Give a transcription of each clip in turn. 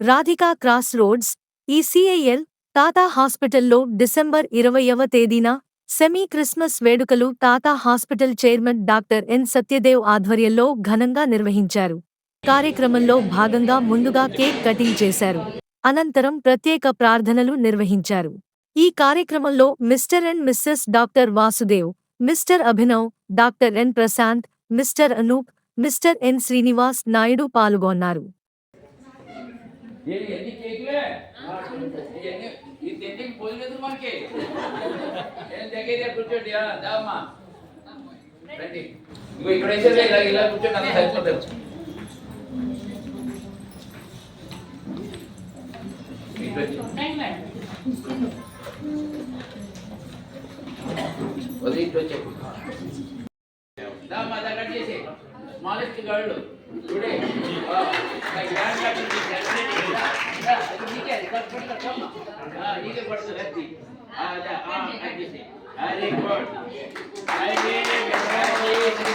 Radhika cross roads ECIL Tata హాస్పిటల్లో December ఇరవయవ తేదీన సెమీ క్రిస్మస్ వేడుకలు Tata hospital chairman doctor N Satyadev ఆధ్వర్యంలో ఘనంగా నిర్వహించారు. కార్యక్రమంలో భాగంగా ముందుగా కేక్ కటింగ్ చేశారు. అనంతరం ప్రత్యేక ప్రార్థనలు నిర్వహించారు. ఈ కార్యక్రమంలో mister and missus doctor Vasudev mister Abhinav doctor N Prashanth mister Anup mister N Srinivas Naidu పాల్గొన్నారు. ఏ ఎన్ని కేకులే? ఇవన్నీ ఈ తిండికి పోలేదు మనకి. ఏం దగ్గర కూర్చోండి ఆ, దామ్మా. రండి. ఇగో ఇక్కడ వేసేది ఇలా ఇలా కూర్చోండి అంత సరిపోతారు. వచ్చి. చేసి smallest girl today efforts to achieve uh, the arm adjacent. Very good. Very congratulations.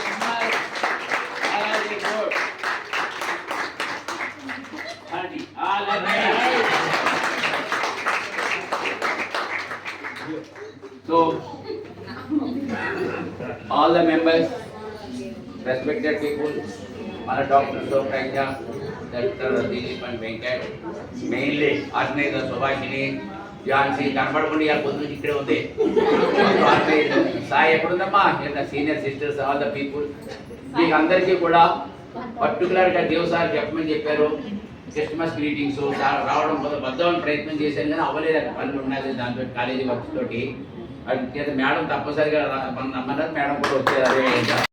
Very good. Thirty. All right. So, all the members, respected people, our doctors of Kanya, Dr. Dilip and Venkat, mainly Arnay Sobhakini, Jhansi కనపడకుండా ఇవాళ పొద్దు నుంచి ఇక్కడే ఉంది. Sai ఎప్పుడుందమ్మా? Senior sisters all the people. మీకు అందరికీ కూడా పర్టికులర్గా దేవ్ సార్ చెప్పమని చెప్పారు. క్రిస్మస్ గ్రీటింగ్స్ రావడం కొంత వద్దామని ప్రయత్నం చేశాను కానీ అవ్వలేదు అక్కడ పనులు ఉన్నాయి దాంతో కాలేజీ వర్క్స్ తోటి. అది మేడం తప్పనిసరిగా రమ్మన్నారు. మేడం కూడా వచ్చారు అదే